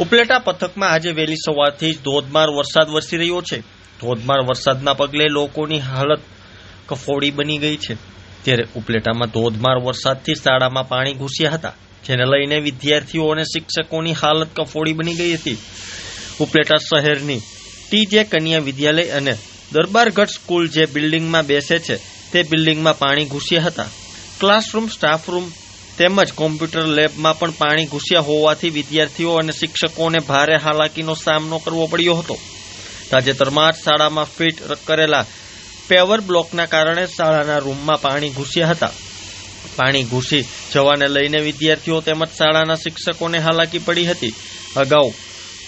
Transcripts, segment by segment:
ઉપલેટા પથકમાં આજે વહેલી સવારથી જ ધોધમાર વરસાદ વરસી રહ્યો છે. ધોધમાર વરસાદના પગલે લોકોની હાલત કફોડી બની ગઈ છે. ત્યારે ઉપલેટામાં ધોધમાર વરસાદથી શાળામાં પાણી ઘૂસ્યા હતા, જેને લઈને વિદ્યાર્થીઓ અને શિક્ષકોની હાલત કફોડી બની ગઈ હતી. ઉપલેટા શહેરની ટીજે કન્યા વિદ્યાલય અને દરબારગઢ સ્કૂલ જે બિલ્ડિંગમાં બેસે છે, તે બિલ્ડિંગમાં પાણી ઘૂસ્યા હતા. ક્લાસરૂમ, સ્ટાફરૂમ તેમજ કોમ્પ્યુટર લેબમાં પણ પાણી ઘૂસ્યા હોવાથી વિદ્યાર્થીઓ અને શિક્ષકોને ભારે હાલાકીનો સામનો કરવો પડ્યો હતો. તાજેતરમાં જ શાળામાં ફિટ કરેલા પેવર બ્લોકના કારણે શાળાના રૂમમાં પાણી ઘૂસ્યા હતા. પાણી ઘૂસી જવાને લઈને વિદ્યાર્થીઓ તેમજ શાળાના શિક્ષકોને હાલાકી પડી હતી. અગાઉ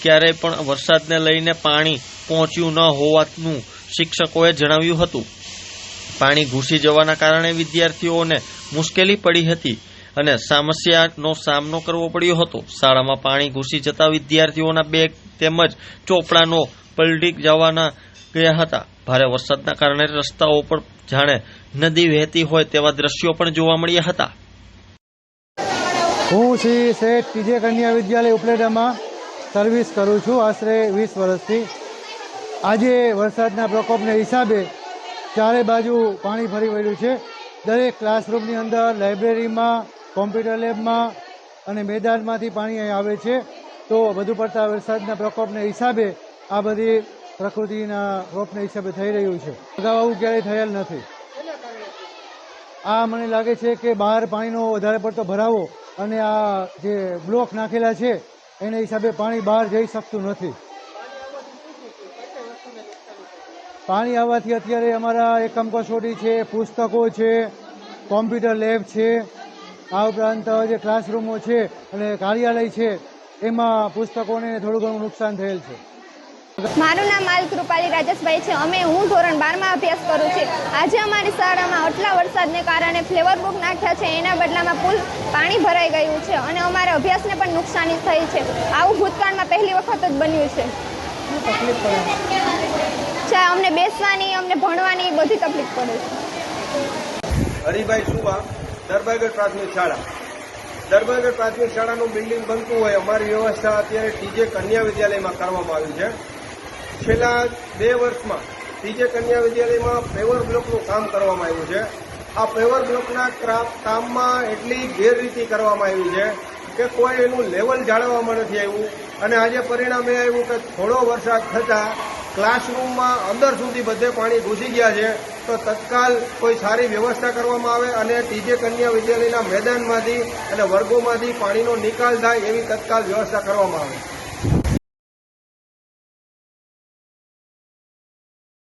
ક્યારેય પણ વરસાદને લઈને પાણી પહોંચ્યું ન હોવાનું શિક્ષકોએ જણાવ્યું હતું. પાણી ઘૂસી જવાના કારણે વિદ્યાર્થીઓને મુશ્કેલી પડી હતી. અને સમસ્યાનો સામનો કરવો પડ્યો હતો. શાળામાં પાણી ઘૂસી જતા વિદ્યાર્થીઓના બેગ તેમજ ચોપડાનો પલટી જવાના ગયા હતા. ભારે વરસાદના કારણે રસ્તાઓ પર જાણે નદી વહેતી હોય તેવા દ્રશ્યો પણ જોવા મળ્યા હતા. હું શ્રી શેઠ પીજે કન્યા વિદ્યાલય ઉપલેટામાં સર્વિસ કરું છું. આશરે વીસ વર્ષથી. આજે વરસાદના પ્રકોપને હિસાબે ચારે બાજુ પાણી ફરી વળ્યું છે. દરેક ક્લાસરૂમની અંદર લાઇબ્રેરીમાં કોમ્પ્યુટર લેબમાં અને મેદાનમાંથી પાણી અહીં આવે છે. તો વધુ પડતા વરસાદના પ્રકોપને હિસાબે આ બધી પ્રકૃતિના રોપને હિસાબે થઈ રહ્યું છે. અગાઉ આવું ક્યારેય થયેલ નથી. આ મને લાગે છે કે બહાર પાણીનો વધારે પડતો ભરાવો અને આ જે બ્લોક નાખેલા છે, એના હિસાબે પાણી બહાર જઈ શકતું નથી. પાણી આવવાથી અત્યારે અમારા એકમ કસોટી છે, પુસ્તકો છે, કોમ્પ્યુટર લેબ છે આ ઉપરાંત જે ક્લાસરૂમો છે અને કાર્યાલય છે એમાં પુસ્તકોને થોડું ઘણું નુકસાન થયેલ છે. મારું નામ માલ કૃપાલી રાજેશભાઈ છે. અમે હું ધોરણ બારમાં અભ્યાસ કરું છું. આજે અમારી શાળામાં આટલા વરસાદને કારણે ફ્લેવર બુક નાખ્યા છે. એના બદલામાં પુલ પાણી ભરાઈ ગયું છે અને અમારા અભ્યાસને પણ નુકસાની થઈ છે. આવું ભૂતકાળમાં પહેલી વખત જ બન્યું છે. ચા અમને બેસવાની અમને ભણવાની બધી તકલીફ પડે છે. હરિભાઈ સુવા દરબારગઢ પ્રાથમિક શાળા. દરબારગઢ પ્રાથમિક શાળાનું બિલ્ડિંગ બનતું હોય, અમારી વ્યવસ્થા અત્યારે ટીજે કન્યા વિદ્યાલયમાં કરવામાં આવી છે. છેલ્લા બે વર્ષમાં ટીજે કન્યા વિદ્યાલયમાં પેવર બ્લોકનું કામ કરવામાં આવ્યું છે. આ પેવર બ્લોકના કામમાં એટલી ગેરરીતિ કરવામાં આવી છે કે કોઈ એનું લેવલ જાળવવામાં નથી આવ્યું. અને આજે પરિણામ આવ્યું કે થોડો વરસાદ થતાં ક્લાસરૂમમાં અંદર સુધી બધે પાણી ઘૂસી ગયા છે. તો તત્કાલ કોઈ સારી વ્યવસ્થા કરવામાં આવે અને ટીજે કન્યા વિદ્યાલયના મેદાનમાંથી અને વર્ગોમાંથી પાણીનો નિકાલ થાય એવી તત્કાલ વ્યવસ્થા કરવામાં આવે.